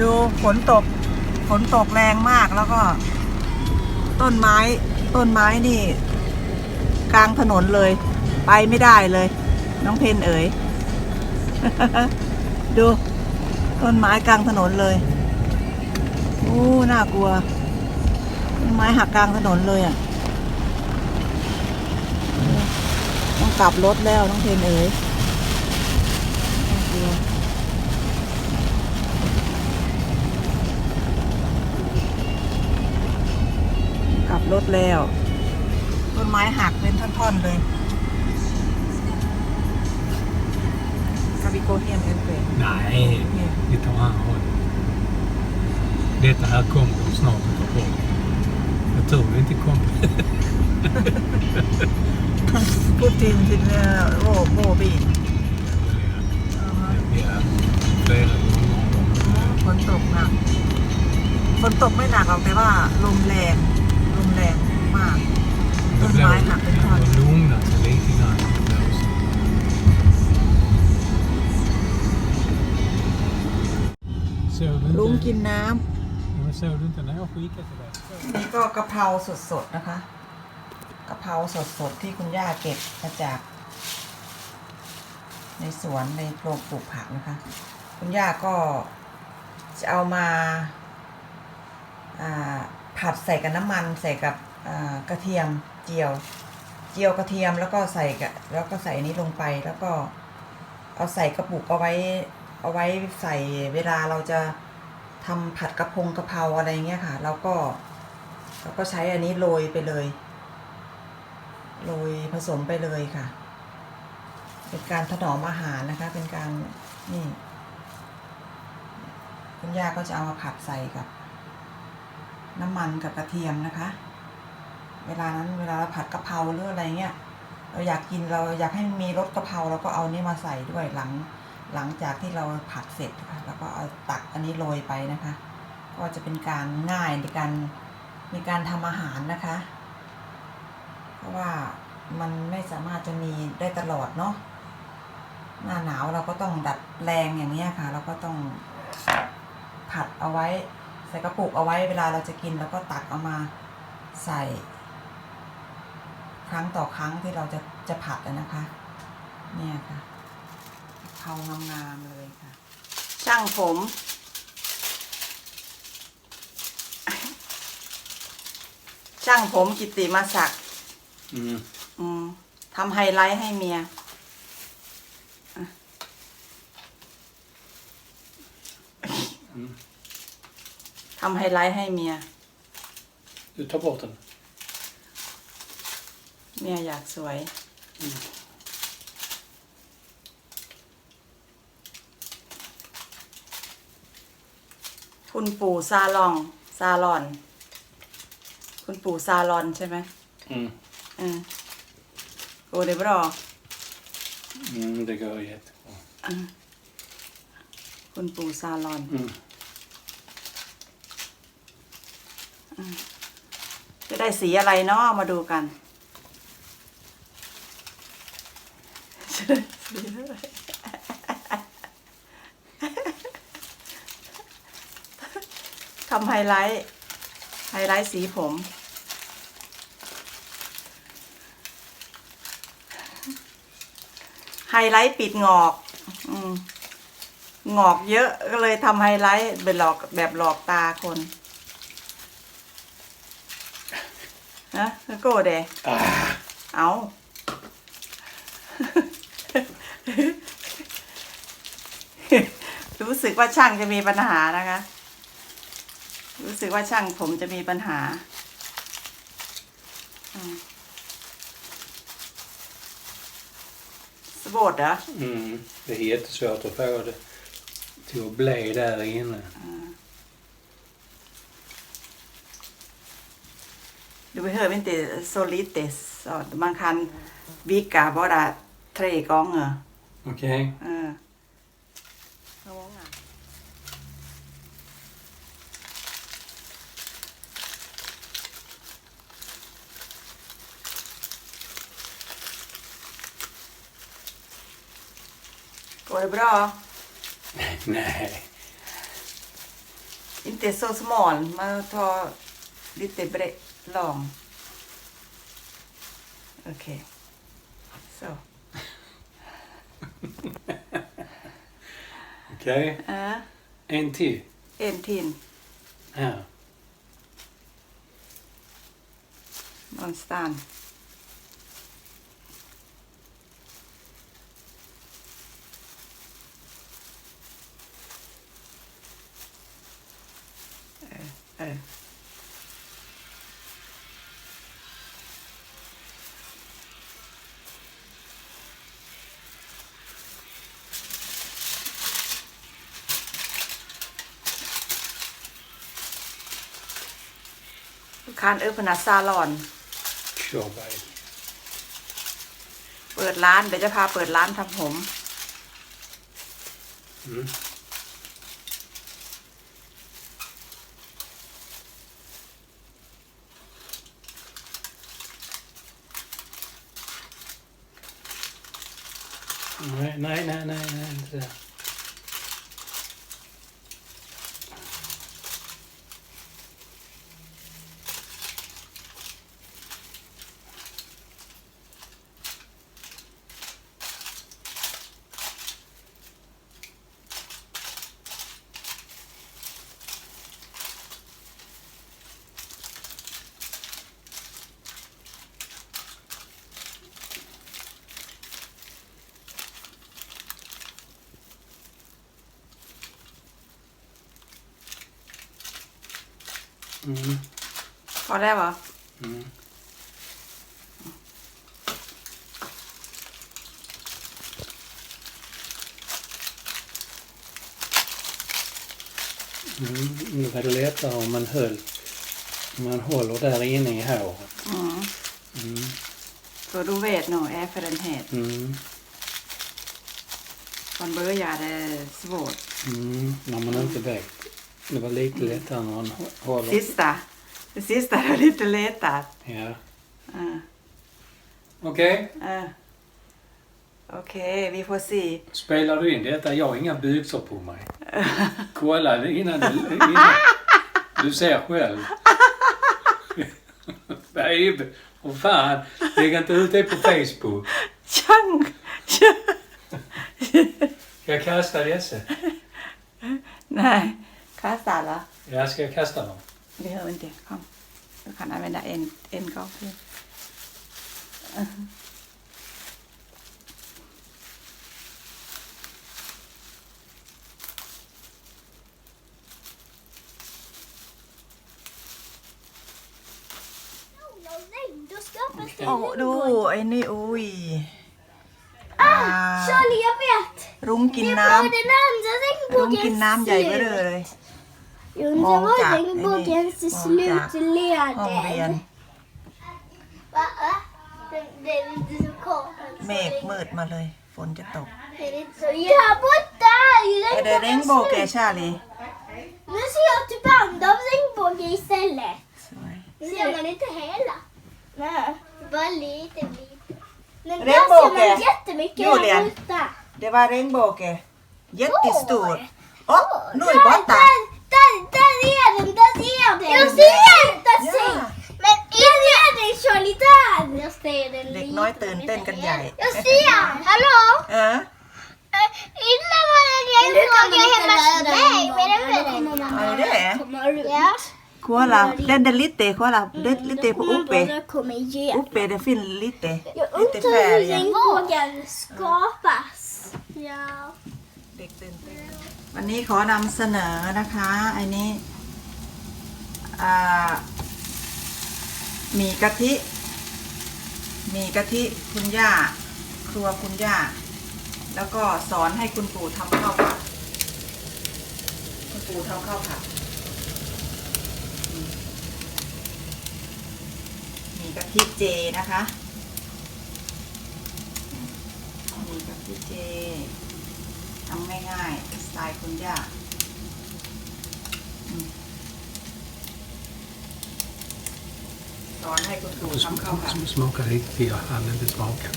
ดูฝนตกฝนตกแรงมากแล้วก็ ต้นไม้ต้นไม้นี่ กลางถนนเลย ไปไม่ได้เลย น้องเพนเอ๋ย ดู ต้นไม้กลางถนนเลยโอ้น่ากลัวต้นไม้หักกลางถนนเลยอะ ต้องกลับรถแล้วน้องเพนเอ๋ย รถแล้ว ต้นไม้หักเป็นท่อนๆเลยคาบิโกเฮียนเอฟเฟ Nej, vi tar hand om det. Detta här kommer de snart att ta bort. Jag tror vi inte kommer. พูดจริงจริงเนี่ยโอ้โบบี Ja, flera gånger. ฝนตกหนักฝนตกไม่หนักหรอกแต่ว่าลมแรงลม แรงมาก Det ต้นไม้หักเป็นท่อน blåser. Det lugnar sig lite grann. när det blåser. såg du ลุง inte, กินน้ำ men såg du inte när jag skickade till dig? นี่ก็กะเพราสดๆนะคะกะเพราสดๆที่คุณย่าเก็บมาจาก ในสวนในโรงปลูกผักนะคะ คุณย่าก็จะเอามาอ่า ผัดใส่กับน้ำมันใส่กับกระเทียมเจียว เจียวกระเทียมแล้วก็ใส่กับแล้วก็ใส่อันนี้ลงไปแล้วก็เอาใส่กระปุกเอาไว้เอาไว้ใส่เวลาเราจะทำผัดกระพงกระเพราอะไรเงี้ยค่ะแล้วก็เราก็ใช้อันนี้โรยไปเลยโรยผสมไปเลยค่ะ เป็นการถนอมอาหารนะคะ เป็นการนี่คุณย่าก็จะเอามาผัดใส่กับ น้ำมันกับกระเทียมนะคะ เวลานั้นเวลาเราผัดกะเพราหรืออะไรเงี้ยเราอยากกินเราอยากให้มีรสกะเพราเราก็เอานี่มาใส่ด้วยหลังหลังจากที่เราผัดเสร็จนะคะแล้วก็เอาตักอันนี้โรยไปนะคะ ก็จะเป็นการง่ายในการในการทำอาหารนะคะ เพราะว่ามันไม่สามารถจะมีได้ตลอดเนาะหน้าหนาวเราก็ต้องดัดแรงอย่างเนี้ยค่ะ เราก็ต้องผัดเอาไว้ ส่กระปุกเอาไว้เวลาเราจะกินเราก็ตักเอามาใส่ ครั้งต่อครั้งที่เราจะจะผัดอะนะคะ เนี่ยค่ะเผางามๆเลยค่ะ ช่างผม ช่างผมกิตติมาศักดิ์ Mm. อืมทำไฮไลท์ให้เมียอะ ทำไฮไลท์ให้เมีย Du tar bort den? เมียอยากสวย คุณปู่ซาลอง ซาลอน คุณปู่ซาลอนใช่ไหม Mm. เออโอ้เดี๋ยวรอ Mm, det går jättebra. คุณปู่ซาลอน Mm. จะได้สีอะไรเนาะมาดูกันทำไฮไลท์ ไฮไลท์สีผม ไฮไลท์ปิดงอกองอกเยอะก็เลยทำไฮไลท์เป็นหลอกแบบหลอกตาคน นะแล้วก็เด Ah. เอารู้สึกว่าช่างจะมีปัญหานะคะ รู้สึกว่าช่างผมจะมีปัญหาอืมสบดเหรอ Mm. Det är jättesvårt att få det till att bli där inne. Du behöver inte så lite. Så man kan vika bara tre gånger. Okej. Ja. Går det bra? Nej. inte så smal man tar lite bre- lång okej så Okej. uh, En till. en till Här. någonstans Du kan öppna salon Körberg. เปิดร้านเดี๋ยวจะพาเปิดร้านทำผม Mm. Nej, nej, nej, nej, nej, inte det. Mm. พอแล้วเหรอ Mm. Mm, ungefär det lät om man höll om man håller där inne i håret. อืม Mm. ตัวดูเวทหนูแอร์เฟรนเฮด Mm. มันเบอร์ยาเดสโวด Mm. När man inte vet. Det var lite lättare när man hå- håller. ซิสตาซิสตาลิตเลตา Ja. อ่า Okej. อ่าโอเควีโฟซี Spelar du in detta? Jag har inga byxor på mig. Kolla innan du... Innan. Du ser själv. Babe, vad fan. Lägg inte ut det på Facebook. ช่างช่าง Ska jag kasta dessa? นายคาสตาเหรอ Ja, ska jag kasta dem? Vi hör inte. Kom. Du kan använda en, en gång till. Då skapas det Åh, du, en ny oj. Ah, Charlie, jag vet! รุ้งกิน Det น้ var den andra ำ รุ้งกิน regnbågens น้ำใหญ่เบ้อ slut. เลย Jag undrar Många, var nej, regnbågens många. slutled ห้องเรียน Va? va? Den, det är inte så kort. เมฆมืดมาเลย ฝนจะตก Det är inte så Där borta är ju är det regnbågens regnbåge slut. Charlie Nu ser jag typ band av regnbåge istället. สวย Ser man inte hela? Nej, bara lite, lite. Men där Regnbåge. ser man jättemycket Julian. där borta. det var regnbåge jättestor åh nu är Där, borta där, där, där är den, där är den! Jag ser den! Ja. Men är är den Charlie där? Jag ser den เด็กน้อยตื่นเต้นกันใหญ่ Jag ser! Hallå? เออ Innan var det regnbåge hemma hos mig, men det var Ja, det är det. Ja. Kolla, den där lite, kolla, det är lite på uppe. kommer ge. Uppe det finns lite, Jag lite undrar hur färg. regnbågen skapas. Ja. เด็กตื่นเต้นวันนี้ขอนำเสนอนะคะ อันนี้อ่าห มีกะทิ มีกะทิคุณย่า ครัวคุณย่า แล้วก็สอนให้คุณปู่ทำข้าวผัด คุณปู่ทำข้าวผัด มีกะทิเจนะคะ มีกะทิเจทำง่ายๆสไตล์คุณย่าอื สอนให้คุณปู่ทำข้าวผัด Smaka riktigt. Jag hann inte smaka.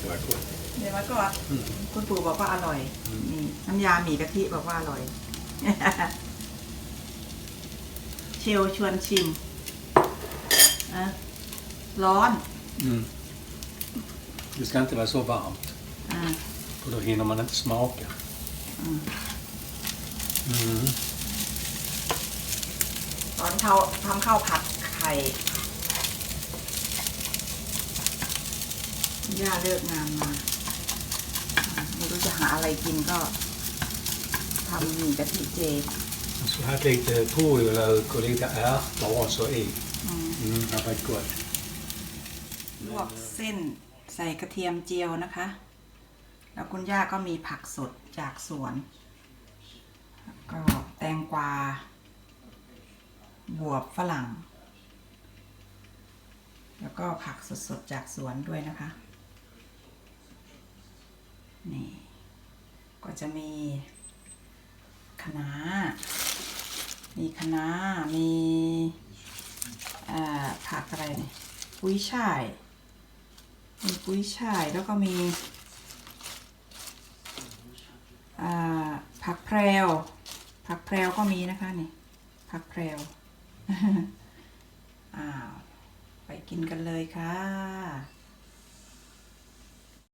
Det var gott. เดี๋ยวไว้ก่อนอืมคุณปู่บอกว่าอร่อยอืมนี่น้ำยาหมี่กะทิบอกว่าอร่อย เชลชวนชิมอะร้อน Mm. Det ska inte vara så varmt, อ่า för då hinner man inte smaka. Mm. ตอนเขาทำข้าวผัดไข่ย่าเลิกงานมาไม่รู้จะหาอะไรกินก็ทำหมี่กะทิเจ Och så här lite purjolök och lite ärtor också i. อืม Mm, det var gott. ลวกเส้นใส่กระเทียมเจียวนะคะ แล้วคุณย่าก็มีผักสดจากสวน แล้วก็แตงกวา บวบฝรั่ง แล้วก็ผักสดๆ จากสวนด้วยนะคะ นี่ ก็จะมีคะน้ามีคะน้ามีผักอะไรเนี่ยกุ้ยช่าย มีกุ้ยช่ายแล้วก็มีผักแพรวผักแพรวก็มีนะคะนี่ผักแพรว อ้าว ไปกินกันเลยค่ะ